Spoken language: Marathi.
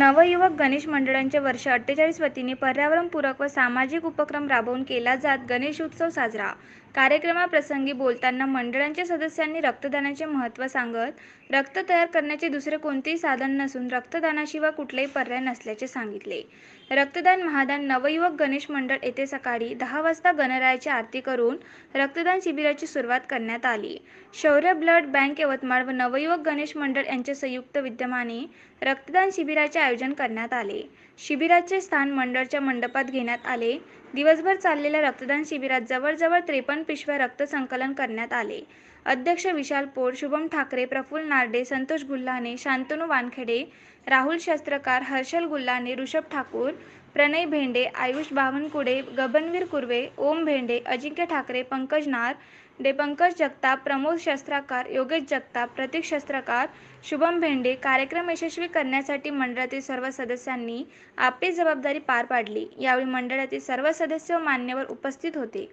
नवयुवक गणेश मंडळांचे वर्ष अठ्ठेचाळीस वतीने पर्यावरणपूरक व सामाजिक उपक्रम राबवून केला जात गणेशोत्सव साजरा. कार्यक्रमाप्रसंगी बोलताना मंडळांच्या सदस्यांनी रक्तदानाचे महत्त्व सांगत रक्त तयार करण्याचे दुसरे कोणतेही साधन नसून रक्तदानाशिवाय कुठलाही पर्याय नसल्याचे सांगितले. रक्तदान महादान नवयुवक गणेश मंडळ येथे सकाळी दहा वाजता गणरायाची आरती करून रक्तदान शिबिराची सुरुवात करण्यात आली. शौर्य ब्लड बँक यवतमाळ व नवयुवक गणेश मंडळ यांच्या संयुक्त विद्यमाने रक्तदान शिबिराचे आयोजन करण्यात आले. शिबिराचे स्थान मंडळच्या मंडपात घेण्यात आले. दिवसभर चाललेल्या रक्तदान शिबिरात जवळजवळ त्रेपन्न पिशव्या रक्त संकलन करण्यात आले. अध्यक्ष विशाल पोर शुभम ठाकरे प्रफुल्ल नारडे संतोष गुल्हाने शांतनू वानखेडे राहुल शस्त्रकार हर्षल गुल्हाने ऋषभ ठाकूर प्रणय भेंडे आयुष बावनकुडे गगनवीर कुर्वे ओम भेंडे अजिंक्य ठाकरे पंकज नार डेपंकज जगताप प्रमोद शस्त्राकार योगेश जगताप प्रतीक शस्त्रकार शुभम भेंडे कार्यक्रम यशस्वी करण्यासाठी मंडळातील सर्व सदस्यांनी आपली जबाबदारी पार पाडली. यावेळी मंडळातील सर्व सदस्य व मान्यवर उपस्थित होते.